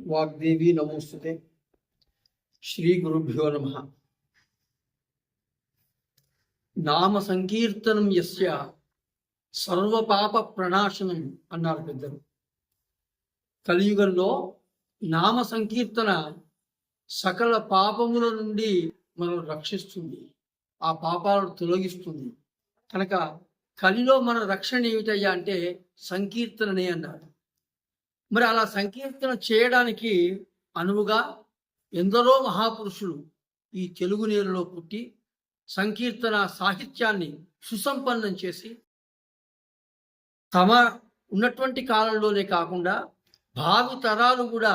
వాగ్దేవి నమోస్తుతే. శ్రీ గురుభ్యో నమ. నామ సంకీర్తనం యస్య సర్వపాప ప్రణాశనం అన్నారు పెద్దలు. కలియుగంలో నామ సంకీర్తన సకల పాపముల నుండి మనం రక్షిస్తుంది. ఆ పాపాలను తొలగిస్తుంది. కనుక కలిలో మన రక్షణ ఏమిటయ్యా అంటే సంకీర్తననే అన్నారు. మరి అలా సంకీర్తన చేయడానికి అనువుగా ఎందరో మహాపురుషులు ఈ తెలుగు నేలలో పుట్టి సంకీర్తన సాహిత్యాన్ని సుసంపన్నం చేసి తమ ఉన్నటువంటి కాలంలోనే కాకుండా భావి తరాలు కూడా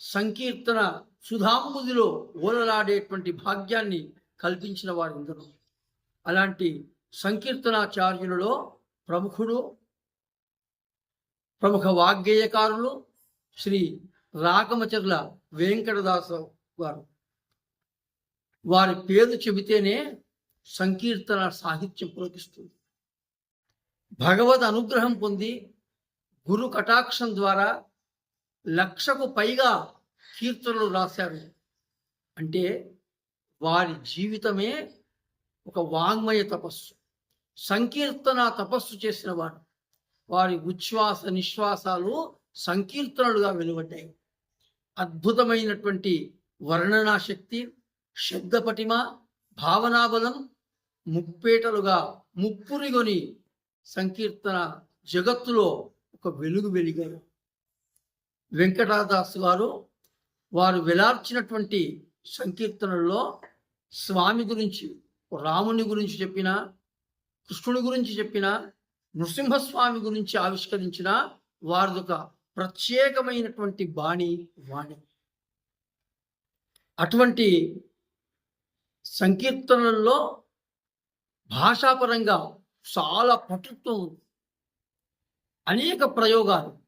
సంకీర్తన సుధాంబుదిలో ఓలలాడేటువంటి భాగ్యాన్ని కల్పించిన వారు అలాంటి సంకీర్తనాచార్యులలో ప్రముఖుడు ప్రముఖ వాగ్గేయకారులు శ్రీ రాకమచర్ల వెంకటదాస గారు. వారి పేరు చెబితేనే సంకీర్తన సాహిత్యం పులకిస్తుంది. భగవద్ అనుగ్రహం పొంది గురు కటాక్షం ద్వారా లక్షకు పైగా కీర్తనలు రాశారు. అంటే వారి జీవితమే ఒక వాంగ్మయ తపస్సు సంకీర్తన తపస్సు చేసిన వాడు. వారి ఉచ్ఛ్వాస నిశ్వాసాలు సంకీర్తనలుగా వెలువడ్డాయి. అద్భుతమైనటువంటి వర్ణనా శక్తి శబ్ద పటిమ భావనాబలం ముప్పేటలుగా ముప్పురిగొని సంకీర్తన జగత్తులో ఒక వెలుగు వెలిగారు వెంకటదాస్ గారు వారు వెలార్చినటువంటి సంకీర్తనల్లో స్వామి గురించి రాముని గురించి చెప్పిన కృష్ణుని గురించి చెప్పిన నృసింహస్వామి గురించి ఆవిష్కరించిన వారిదొక ప్రత్యేకమైనటువంటి బాణి వాణి. అటువంటి సంకీర్తనల్లో భాషాపరంగా చాలా పటుత్వం ఉంది. అనేక ప్రయోగాలు.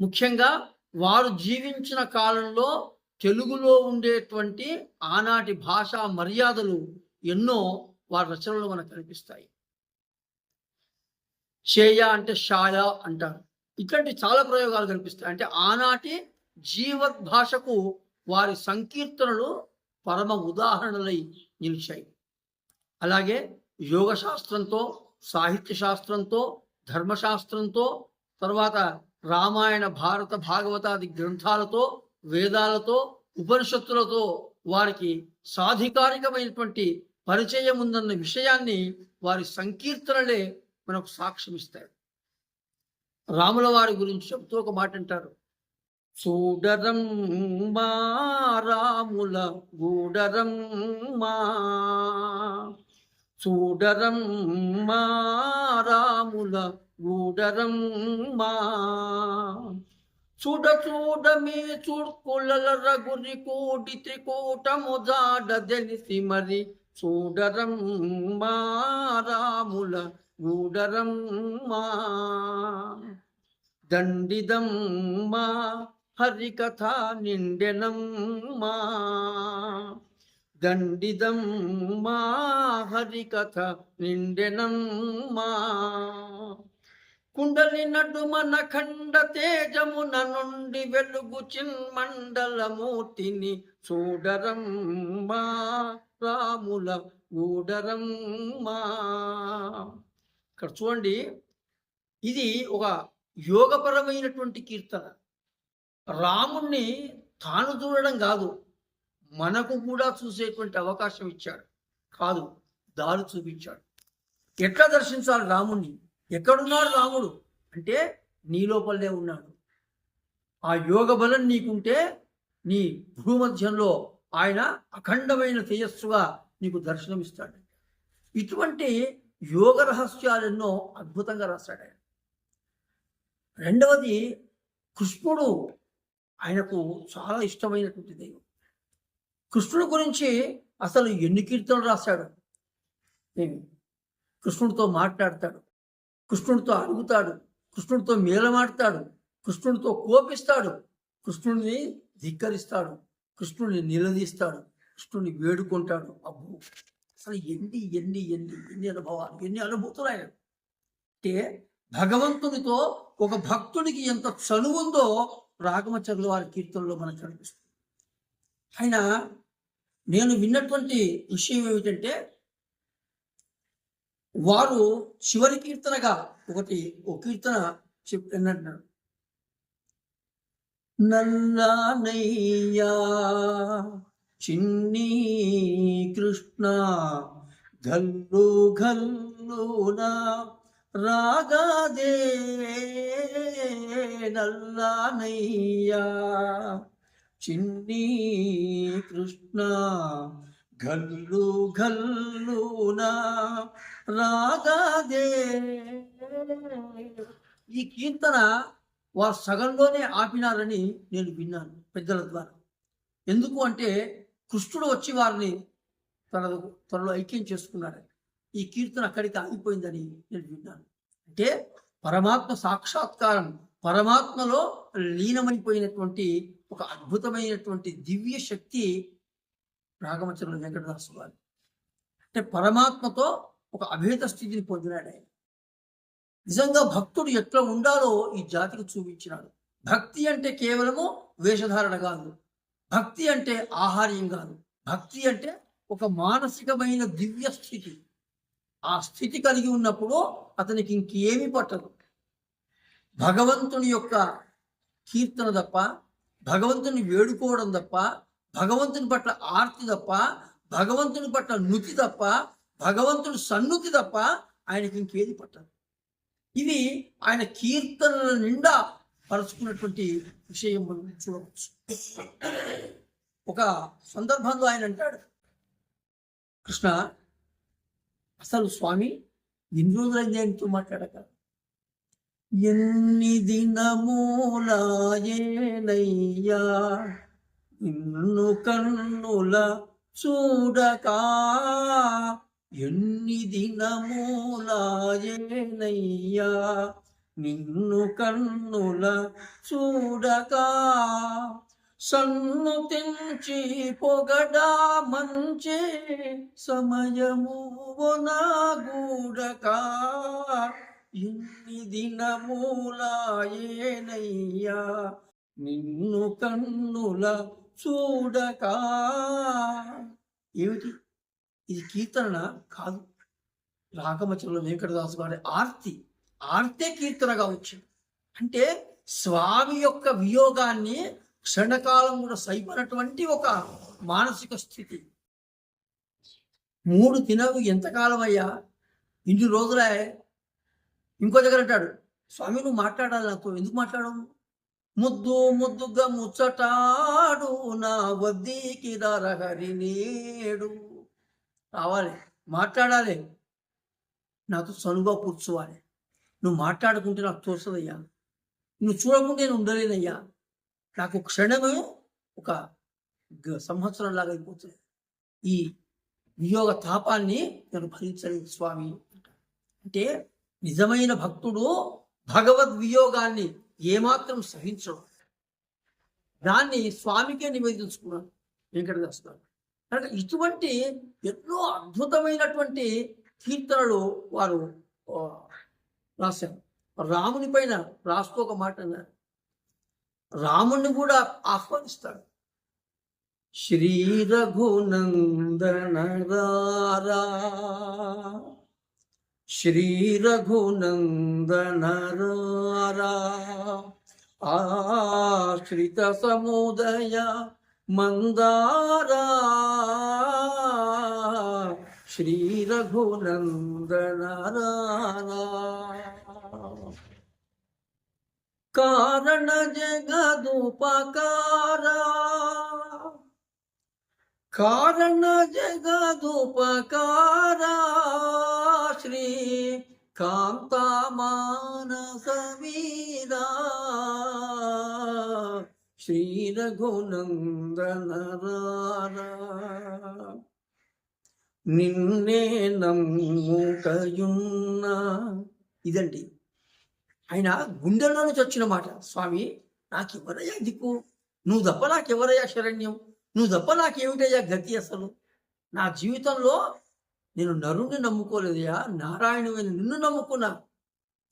ముఖ్యంగా వారు జీవించిన కాలంలో తెలుగులో ఉండేటువంటి ఆనాటి భాషా మర్యాదలు ఎన్నో వారి రచనలు మనకు కనిపిస్తాయి. చేయ అంటే షాయ అంటారు. ఇట్లాంటి చాలా ప్రయోగాలు కనిపిస్తాయి. అంటే ఆనాటి జీవత్ భాషకు వారి సంకీర్తనలు పరమ ఉదాహరణలై నిలిచాయి. అలాగే యోగ శాస్త్రంతో సాహిత్య శాస్త్రంతో ధర్మశాస్త్రంతో తర్వాత రామాయణ భారత భాగవతాది గ్రంథాలతో వేదాలతో ఉపనిషత్తులతో వారికి సాధికారికమైనటువంటి పరిచయం ఉందన్న విషయాన్ని వారి సంకీర్తనలే మనకు సాక్ష్యం ఇస్తాడు. రాముల వారి గురించి చెబుతూ ఒక మాట అంటారు. చూడరం మా రాముల గూడరం మా చూడరం మా రాముల గూడరం మా చూడ చూడ మీ చూడ్కుల రఘుని కోటి త్రికూటము జాడదెలిసి మరి చూడరం మా రాముల గూడరం మా దండిదం మా హరికథ నిండెనం మా. దండిదం మా హరికథ నిండెనం మా. కుండలి నడుమన ఖండ తేజమున నుండి వెలుగు చిన్మండలమూర్తిని చూడరం మా రాముల గూడరం మా. ఇక్కడ చూడండి ఇది ఒక యోగపరమైనటువంటి కీర్తన. రాముణ్ణి తాను చూడడం కాదు మనకు కూడా చూసేటువంటి అవకాశం ఇచ్చాడు. కాదు దారి చూపించాడు. ఎట్లా దర్శించాలి రాముణ్ణి? ఎక్కడున్నాడు రాముడు? అంటే నీ లోపలనే ఉన్నాడు. ఆ యోగ బలం నీకుంటే నీ భూమధ్యంలో ఆయన అఖండమైన తేజస్సుగా నీకు దర్శనమిస్తాడు. ఇటువంటి యోగ రహస్యాలు ఎన్నో అద్భుతంగా రాశాడు ఆయన. రెండవది కృష్ణుడు ఆయనకు చాలా ఇష్టమైనటువంటి దైవం. కృష్ణుడి గురించి అసలు ఎన్ని కీర్తనలు రాశాడు? కృష్ణుడితో మాట్లాడతాడు కృష్ణుడితో అడుగుతాడు కృష్ణుడితో మేలమాడతాడు కృష్ణుడితో కోపిస్తాడు కృష్ణుడిని ధిక్కరిస్తాడు కృష్ణుడిని నిలదీస్తాడు కృష్ణుడిని వేడుకుంటాడు. అబ్బో! అసలు ఎన్ని ఎన్ని ఎన్ని ఎన్ని అనుభవాలు ఎన్ని అనుభూతులు ఆయన అంటే భగవంతునితో ఒక భక్తుడికి ఎంత చనువుందో రాగమచర్ల వారి కీర్తనలో మనకు కనిపిస్తుంది. ఆయన నేను విన్నటువంటి విషయం ఏమిటంటే వారు చివరి కీర్తనగా ఒకటి ఒక కీర్తన చెప్పినట్టున్నారు అన్నట్టున్నాడు నల్లానయ్యా చిన్ని కృష్ణ గల్లు గల్లున రాగాదే నల్లానయ్యా చిన్ని కృష్ణ గల్లు గల్లున రాగాదే. ఈ కీర్తన వారు సగంలోనే ఆపినారని నేను విన్నాను పెద్దల ద్వారా. ఎందుకు అంటే కృష్ణుడు వచ్చి వారిని తన త్వరలో ఐక్యం చేసుకున్నాడని ఈ కీర్తన అక్కడికి ఆగిపోయిందని నేను విన్నాను. అంటే పరమాత్మ సాక్షాత్కారం పరమాత్మలో లీనమైపోయినటువంటి ఒక అద్భుతమైనటువంటి దివ్య శక్తి రాగమచరుల వెంకటదాసు వారు అంటే పరమాత్మతో ఒక అభేద స్థితిని పొందినాడు ఆయన. నిజంగా భక్తుడు ఎట్లా ఉండాలో ఈ జాతికి చూపించినాడు. భక్తి అంటే కేవలము వేషధారణ కాదు. భక్తి అంటే ఆహార్యం కాదు. భక్తి అంటే ఒక మానసికమైన దివ్య స్థితి. ఆ స్థితి కలిగి ఉన్నప్పుడు అతనికి ఇంకేమీ పట్టదు. భగవంతుని యొక్క కీర్తన తప్ప భగవంతుని వేడుకోవడం తప్ప భగవంతుని పట్ల ఆర్తి తప్ప భగవంతుని పట్ల నుతి తప్ప భగవంతుని సన్నుతి తప్ప ఆయనకి ఇంకేది పట్టదు. ఇది ఆయన కీర్తనల నిండా పరుచుకున్నటువంటి విషయం మనం చూడవచ్చు. ఒక సందర్భంలో ఆయన అంటాడు కృష్ణ అసలు స్వామి ఎన్ని రోజులైంది ఆయనతో మాట్లాడక? ఎన్ని దినమూలాయేనయ్యా నిన్ను కన్నుల చూడకా ఎన్ని దినమూలాయేనయ్యా నిన్ను కన్నుల చూడకా సన్నుతించి పొగడా మంచి సమయము గూడక ఎన్ని దినమూలాయేనయ్యా నిన్ను కన్నుల చూడక. ఏమిటి? ఇది కీర్తన కాదు. రాగమచంలో వెంకటదాసు గారి ఆర్తి. ఆర్తే కీర్తనగా వచ్చింది. అంటే స్వామి యొక్క వియోగాన్ని క్షణకాలం కూడా సైపనటువంటి ఒక మానసిక స్థితి. మూడు తినవు ఎంతకాలం అయ్యా? ఇన్ని రోజులే. ఇంకో దగ్గర అంటాడు స్వామి నువ్వు మాట్లాడాలి నాతో. ఎందుకు మాట్లాడవు? ముద్దు ముద్దుగా ముచ్చటాడు నా వద్దీకి రహరి నేడు. రావాలి. మాట్లాడాలి. నాతో సనుగా కూర్చోవాలి. నువ్వు మాట్లాడుకుంటే నాకు తోస్తుందయ్యా. నువ్వు చూడకుంటే నేను ఉండలేనయ్యా నాకు క్షణమే ఒక గ- సంవత్సరం లాగా అయిపోతుంది. ఈ వియోగ తాపాన్ని నేను భరించలేదు స్వామి. అంటే నిజమైన భక్తుడు భగవద్ వియోగాన్ని ఏమాత్రం సహించడం. దాన్ని స్వామికే నివేదించుకున్నాను వెంకటదాస్ గారు కనుక ఇటువంటి ఎన్నో అద్భుతమైనటువంటి కీర్తనలు వారు ఆ, రాశారు. రాముని పైన రాస్తూ ఒక మాట అన్నారు. రాముణ్ణి కూడా ఆహ్వానిస్తాడు. శ్రీ రఘునందన రారా శ్రీ రఘునందన రారా ఆశ్రిత సముదయ మందారా. ശ്രീരഘുനന്ദന കാരണ ജഗതുപകാര കാരണ ജഗതുപകാര ശ്രീ കാന്താമാനസവീര ശ്രീരഘുനന്ദന నిన్నే నమ్ముకయున్నా. ఇదండి. ఆయన గుండెలో నుంచి వచ్చిన మాట. స్వామి నాకెవరయ్యా దిక్కు? నువ్వు తప్ప నాకెవరయ్యా శరణ్యం? నువ్వు తప్ప నాకేమిటయ్యా గతి అసలు? నా జీవితంలో నేను నరుణ్ణి నమ్ముకోలేదయ్యా. నారాయణమైన నిన్ను నమ్ముకున్నా.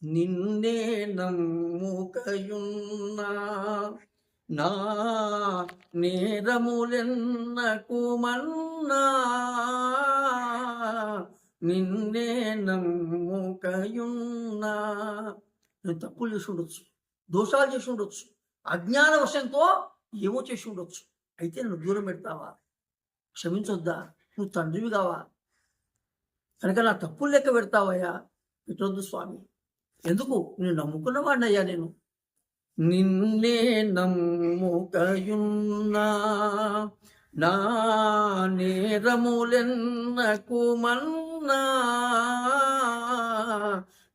నిన్నే నమ్ముకయున్నా. నా నేరములెన్నకు మన్నా నిన్నే నమ్ముకయున్నా. నేను తప్పులు చేసి ఉండొచ్చు దోషాలు చేసి ఉండొచ్చు అజ్ఞాన వశంతో ఏమో చేసి ఉండొచ్చు. అయితే నన్ను దూరం పెడతావా? క్షమించొద్దా? నువ్వు తండ్రివి కావా? కనుక నా తప్పులు లెక్క పెడతావయ్యా పెట్టొద్దు స్వామి. ఎందుకు? నేను నమ్ముకున్న వాడినయ్యా నేను. నిన్నే నమ్ముకయున్నా నా నేరములెన్నకు మన్నా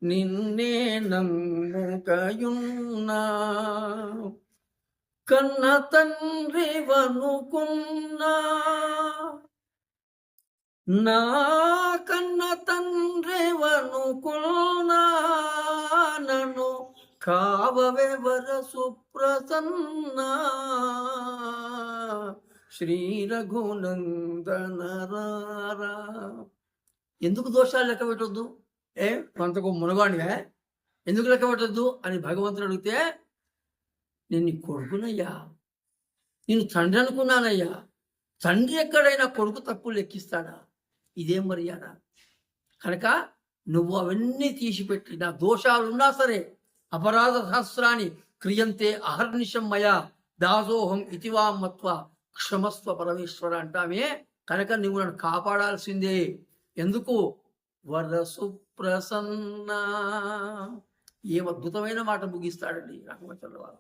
నిన్నే నమ్ముకయున్నా కన్న తండ్రి వనుకున్నా నా కన్న తండ్రి వనుకున్నా నన్ను కావవెవర సుప్రసన్న? శ్రీ రఘునందనరారా ఎందుకు దోషాలు లెక్క పెట్టొద్దు? ఏ? కొంతకు మునగాడివే. ఎందుకు లెక్క పెట్టొద్దు? అని భగవంతుడు అడిగితే నేను నీ కొడుకునయ్యా. నేను తండ్రి అనుకున్నానయ్యా. తండ్రి ఎక్కడైనా కొడుకు తప్పు లెక్కిస్తాడా? ఇదేం మర్యాద. కనుక నువ్వు అవన్నీ తీసిపెట్టి నా దోషాలున్నా సరే అపరాధ సహస్రాన్ని క్రియంతే అహర్నిశం మయా దాసోహం ఇతివా మత్వ క్షమస్వ పరమేశ్వర అంటామే. కనుక నువ్వు నన్ను కాపాడాల్సిందే. ఎందుకు? వర సుప్రసన్న ఏం అద్భుతమైన మాట ముగిస్తాడండి రాఘవచంద్ర వారు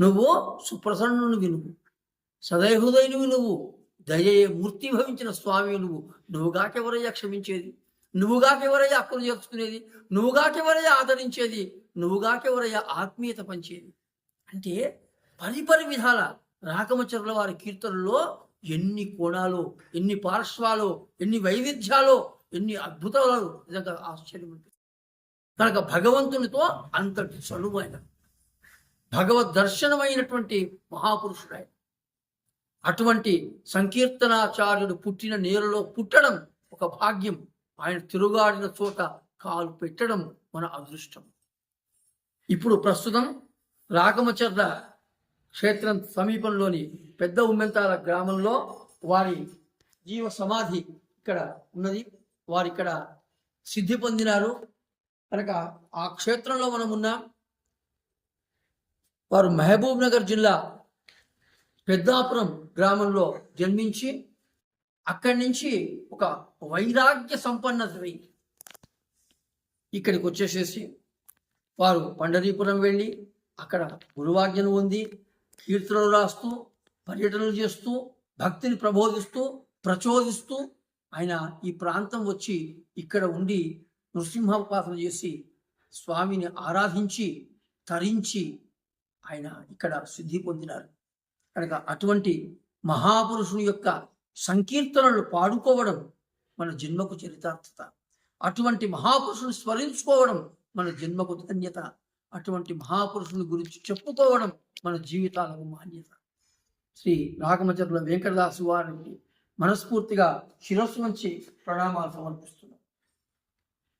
నువ్వు సుప్రసన్నునివి నువ్వు సదయహృదయునివి నువ్వు. దయే మూర్తి భవించిన స్వామి నువ్వు. నువ్వుగాకెవరయ్యా క్షమించేది? నువ్వుగాకెవరయ్యా అక్కలు చేర్చుకునేది? నువ్వుగాకెవరయ్యా ఆదరించేది? నువ్వుగాకెవరయ్యా ఆత్మీయత పంచేది? అంటే పరిపరి విధాల రాకమచరుల వారి కీర్తనలో ఎన్ని కోణాలు ఎన్ని పార్శ్వాలు ఎన్ని వైవిధ్యాలు ఎన్ని అద్భుతాలు నిజంగా ఆశ్చర్యం ఉంటుంది కనుక భగవంతునితో అంతటి చనువైన భగవద్ దర్శనమైనటువంటి మహాపురుషుడు ఆయన అటువంటి సంకీర్తనాచార్యుడు పుట్టిన నేలలో పుట్టడం ఒక భాగ్యం. ఆయన తిరుగాడిన చోట కాలు పెట్టడం మన అదృష్టం. ఇప్పుడు ప్రస్తుతం రాగమచర్ల క్షేత్రం సమీపంలోని పెద్ద ఉమ్మెంతాల గ్రామంలో వారి జీవ సమాధి ఇక్కడ ఉన్నది. వారు ఇక్కడ సిద్ధి పొందినారు. కనుక ఆ క్షేత్రంలో మనం ఉన్నాం. వారు మహబూబ్ నగర్ జిల్లా పెద్దాపురం గ్రామంలో జన్మించి అక్కడి నుంచి ఒక వైరాగ్య సంపన్నతమై ఇక్కడికి వచ్చేసేసి వారు పండరీపురం వెళ్ళి అక్కడ గురువాజ్ఞను ఉంది కీర్తనలు రాస్తూ పర్యటనలు చేస్తూ భక్తిని ప్రబోధిస్తూ ప్రచోదిస్తూ ఆయన ఈ ప్రాంతం వచ్చి ఇక్కడ ఉండి నృసింహోపాసన చేసి స్వామిని ఆరాధించి తరించి ఆయన ఇక్కడ సిద్ధి పొందినారు. కనుక అటువంటి మహాపురుషుని యొక్క సంకీర్తనలు పాడుకోవడం మన జన్మకు చరితార్థత. అటువంటి మహాపురుషుని స్మరించుకోవడం మన జన్మకు ధన్యత. అటువంటి మహాపురుషుని గురించి చెప్పుకోవడం మన జీవితాలకు మాన్యత. శ్రీ రాగమచర్ల వెంకటదాసు వారికి మనస్ఫూర్తిగా శిరస్సు నుంచి ప్రణామాలు సమర్పిస్తున్నాను